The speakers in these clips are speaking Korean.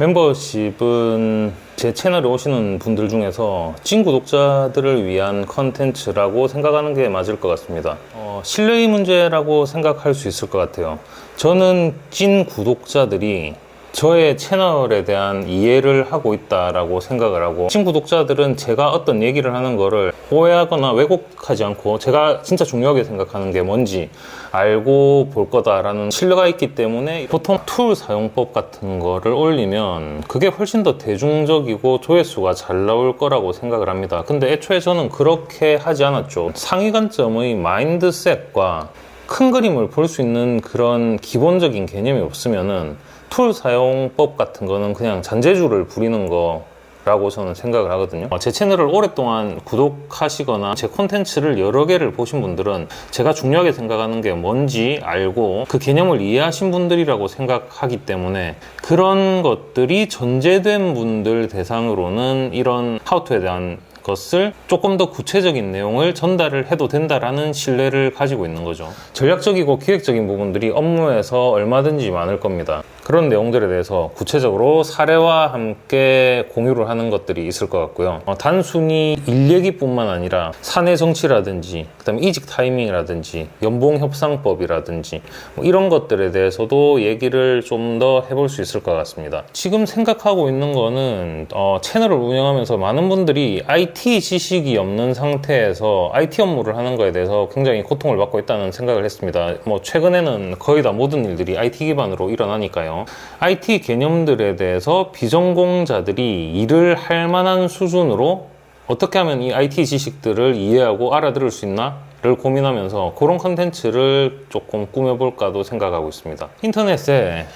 멤버십은 제 채널에 오시는 분들 중에서 찐 구독자들을 위한 컨텐츠라고 생각하는 게 맞을 것 같습니다. 어, 신뢰의 문제라고 생각할 수 있을 것 같아요. 저는 찐 구독자들이 저의 채널에 대한 이해를 하고 있다라고 생각을 하고 찐 구독자들은 제가 어떤 얘기를 하는 거를 오해하거나 왜곡하지 않고 제가 진짜 중요하게 생각하는 게 뭔지 알고 볼 거다라는 신뢰가 있기 때문에 보통 툴 사용법 같은 거를 올리면 그게 훨씬 더 대중적이고 조회수가 잘 나올 거라고 생각을 합니다. 근데 애초에 저는 그렇게 하지 않았죠. 상위 관점의 마인드셋과 큰 그림을 볼 수 있는 그런 기본적인 개념이 없으면은 툴 사용법 같은 거는 그냥 잔재주를 부리는 거 라고 저는 생각을 하거든요. 어, 제 채널을 오랫동안 구독하시거나 제 콘텐츠를 여러 개를 보신 분들은 제가 중요하게 생각하는 게 뭔지 알고 그 개념을 이해하신 분들이라고 생각하기 때문에 그런 것들이 전제된 분들 대상으로는 이런 하우투에 대한 것을 조금 더 구체적인 내용을 전달을 해도 된다라는 신뢰를 가지고 있는 거죠. 전략적이고 기획적인 부분들이 업무에서 얼마든지 많을 겁니다. 그런 내용들에 대해서 구체적으로 사례와 함께 공유를 하는 것들이 있을 것 같고요. 어, 단순히 일 얘기뿐만 아니라 사내 정치라든지, 그다음에 이직 타이밍이라든지, 연봉 협상법이라든지 뭐 이런 것들에 대해서도 얘기를 좀 더 해볼 수 있을 것 같습니다. 지금 생각하고 있는 거는 어, 채널을 운영하면서 많은 분들이 IT 지식이 없는 상태에서 IT 업무를 하는 거에 대해서 굉장히 고통을 받고 있다는 생각을 했습니다. 뭐 최근에는 거의 다 모든 일들이 IT 기반으로 일어나니 까요. IT 개념들에 대해서 비전공자들이 일을 할 만한 수준으로 어떻게 하면 이 IT 지식들을 이해하고 알아들을 수 있나? 를 고민하면서 그런 컨텐츠를 조금 꾸며볼까도 생각하고 있습니다. 인터넷에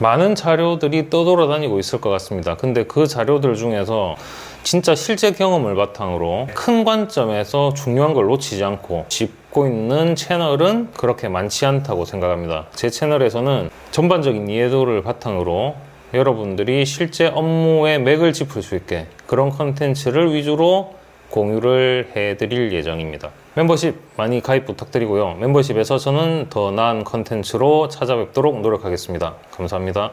많은 자료들이 떠돌아다니고 있을 것 같습니다. 근데 그 자료들 중에서 진짜 실제 경험을 바탕으로 큰 관점에서 중요한 걸 놓치지 않고 짚고 있는 채널은 그렇게 많지 않다고 생각합니다. 제 채널에서는 전반적인 이해도를 바탕으로 여러분들이 실제 업무의 맥을 짚을 수 있게 그런 컨텐츠를 위주로 공유를 해드릴 예정입니다. 멤버십 많이 가입 부탁드리고요. 멤버십에서 저는 더 나은 컨텐츠로 찾아뵙도록 노력하겠습니다. 감사합니다.